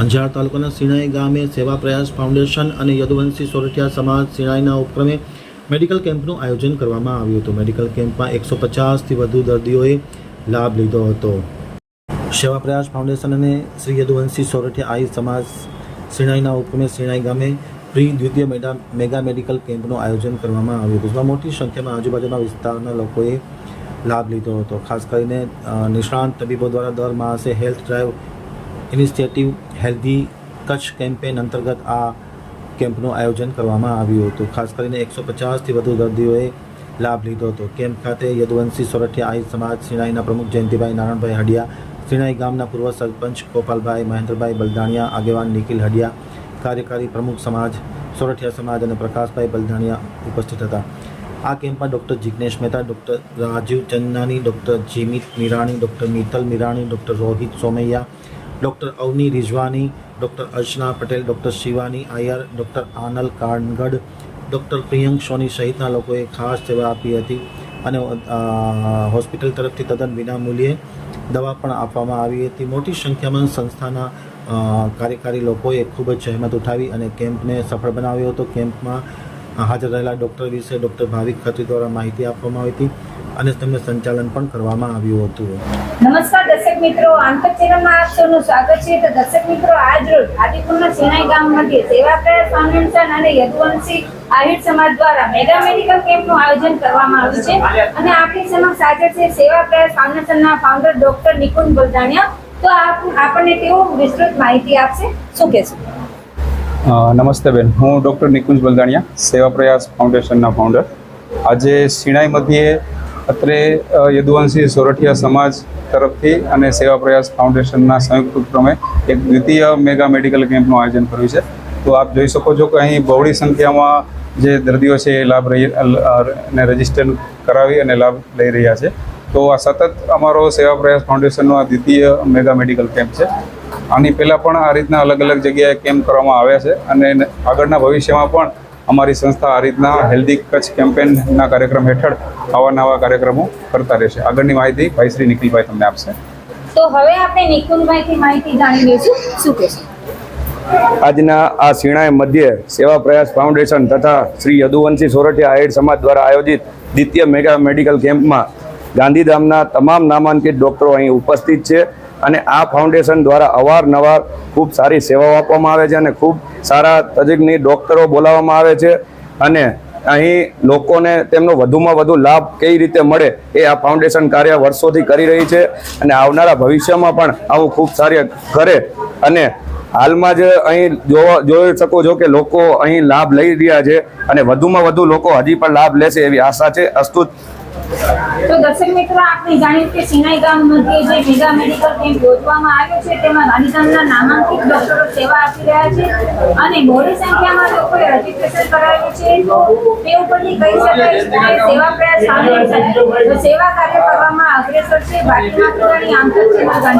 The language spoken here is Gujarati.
અંજાર તાલુકાના સિણાઈ ગામે સેવા પ્રયાસ ફાઉન્ડેશન અને યદુવંશી સોરઠિયા સમાજ સિણાઈના ઉપક્રમે મેડિકલ કેમ્પનું આયોજન કરવામાં આવ્યું હતું. મેડિકલ કેમ્પમાં એકસો પચાસથી વધુ દર્દીઓએ લાભ લીધો હતો. સેવા પ્રયાસ ફાઉન્ડેશન અને શ્રી યદુવંશી સોરઠિયા આઈ સમાજ સિણાઈના ઉપક્રમે સિણાઈ ગામે પ્રી દ્વિતીય મેગા મેગા મેડિકલ કેમ્પનું આયોજન કરવામાં આવ્યું હતું. જેમાં મોટી સંખ્યામાં આજુબાજુના વિસ્તારના લોકોએ લાભ લીધો હતો. ખાસ કરીને નિષ્ણાંત તબીબો દ્વારા દર માસે health drive initiative healthy Kutch campaign અંતર્ગત આ કેમ્પનું આયોજન કરવામાં આવ્યું હતું. ખાસ કરીને એકસો પચાસથી વધુ દર્દીઓએ લાભ લીધો હતો. કેમ્પ ખાતે યદુવંશી સોરઠિયા આહિર સમાજ, સિણાઈના પ્રમુખ જયંતિભાઈ નારાયણભાઈ હડિયા, સિણાઈ ગામના પૂર્વ સરપંચ ગોપાલભાઈ મહેન્દ્રભાઈ બલદાણિયા આગેવાન નિખિલ હડિયા, કાર્યકારી પ્રમુખ સમાજ, સોરઠિયા સમાજ અને પ્રકાશભાઈ બલદાણિયા ઉપસ્થિત હતા. આ કેમ્પમાં doctor Jignesh Mehta, doctor Rajiv Chandnani, doctor Jimit Mirani, doctor Mittal Mirani, doctor Rohit Somaiya doctor Avni Rizwani, doctor Archana Patel, doctor Shivani Iyer, doctor Aanal Kangadh doctor Priyank Soni સહિતના લોકોએ ખાસ સેવા આપી હતી અને હોસ્પિટલ તરફથી તદ્દન વિનામૂલ્યે દવા પણ આપવામાં આવી હતી. મોટી સંખ્યામાં સંસ્થાના કાર્યકારી લોકોએ ખૂબ જ જહેમત ઉઠાવી અને કેમ્પને સફળ બનાવ્યો હતો. કેમ્પમાં હાજર રહેલા ડૉક્ટર વિશે ડૉક્ટર ભાવિક ખત્રી દ્વારા માહિતી આપવામાં આવી હતી. અને તેમને સંચાલન પણ કરવામાં આવ્યું હતું. નમસ્કાર દર્શક મિત્રો આંતર ચેનલમાં આપ સૌનું સ્વાગત છે. તો દર્શક મિત્રો આજ રોજ આદિપુરના સિનાઈ ગામ મધ્યે સેવા પ્રયાસ ફાઉન્ડેશન અને યદુવંશી આહિર સમાજ દ્વારા મેગા મેડિકલ કેમ્પનું આયોજન કરવામાં આવ્યું છે. અને આપણી સમક્ષ હાજર છે સેવા પ્રયાસ ફાઉન્ડેશનના ફાઉન્ડર ડોક્ટર નિકુંજ બલદાણિયા. તો આપ આપણને તેઓ વિસ્તૃત માહિતી આપશે. શું કહેશો? નમસ્તે બેન. હું ડૉક્ટર નિકુંજ બલદાણિયા સેવા પ્રયાસ ફાઉન્ડેશનના ફાઉન્ડર. આજે શિણાઈ મધ્યે અત્રે યદુવંશી સોરઠિયા સમાજ તરફથી અને સેવા પ્રયાસ ફાઉન્ડેશનના સંયુક્ત ઉપક્રમે એક દ્વિતીય મેગા મેડિકલ કેમ્પનું આયોજન કર્યું છે. તો આપ જોઈ શકો છો કે અહીં બહોળી સંખ્યામાં જે દર્દીઓ છે એ લાભ રહીને રજિસ્ટર કરાવી અને લાભ લઈ રહ્યા છે. તો આ સતત અમારો સેવા પ્રયાસ ફાઉન્ડેશનનો આ દ્વિતીય મેગા મેડિકલ કેમ્પ છે. આની પહેલાં પણ આ રીતના અલગ અલગ જગ્યાએ કેમ્પ કરવામાં આવ્યા છે અને આગળના ભવિષ્યમાં પણ અમારી સંસ્થા આ રીતના હેલ્ધી કચ્છ કેમ્પેનના કાર્યક્રમ હેઠળ આવા નવા કાર્યક્રમો કરતા રહેશે. આગળની માહિતી ભાઈ શ્રી નિખિલભાઈ તમને આપશે. તો હવે આપણે નિકુંજભાઈથી માહિતી જાણી લઈશું. શું કહેશો? આજના આ શિણાય મધ્યે સેવા પ્રયાસ ફાઉન્ડેશન તથા શ્રી યદુવંશી સોરઠિયા આહિર સમાજ દ્વારા આયોજિત દ્વિતીય મેગા મેડિકલ કેમ્પમાં ગાંધીધામના તમામ નામાંકિત ડૉક્ટરો અહીં ઉપસ્થિત છે. અને આ ફાઉન્ડેશન દ્વારા અવારનવાર ખૂબ સારી સેવાઓ આપવામાં આવે છે અને ખૂબ સારા તજજ્ઞ ડૉક્ટરો બોલાવવામાં આવે છે. અને અહીં લોકોને તેમનો વધુમાં વધુ લાભ કઈ રીતે મળે એ આ ફાઉન્ડેશન કાર્ય વર્ષોથી કરી રહી છે અને આવનારા ભવિષ્યમાં પણ આવું ખૂબ સારી કરે. અને હાલમાં જ અહીં જોઈ શકો છો કે લોકો અહીં લાભ લઈ રહ્યા છે અને વધુમાં વધુ લોકો હજી પણ લાભ લેશે એવી આશા છે. અસ્તુ તો દર્શક મિત્રો, આપણે જાણ્યું કે સિનાઈ ગામ મધ્યે જે મેગા મેડિકલ કેમ્પ યોજવામાં આવ્યો છે, તેમાં ગાંધીધામના નામાંકિત ડોક્ટરો સેવા આપી રહ્યા છે અને મોટી સંખ્યામાં લોકોએ રજીસ્ટ્રેશન કરાવ્યું છે. તે ઉપરથી કહી શકાય કે સેવા પ્રયાસ તો સેવા કાર્ય કરવામાં અગ્રેસર છે. બાકી માત્ર આંતર ગાંધીધામ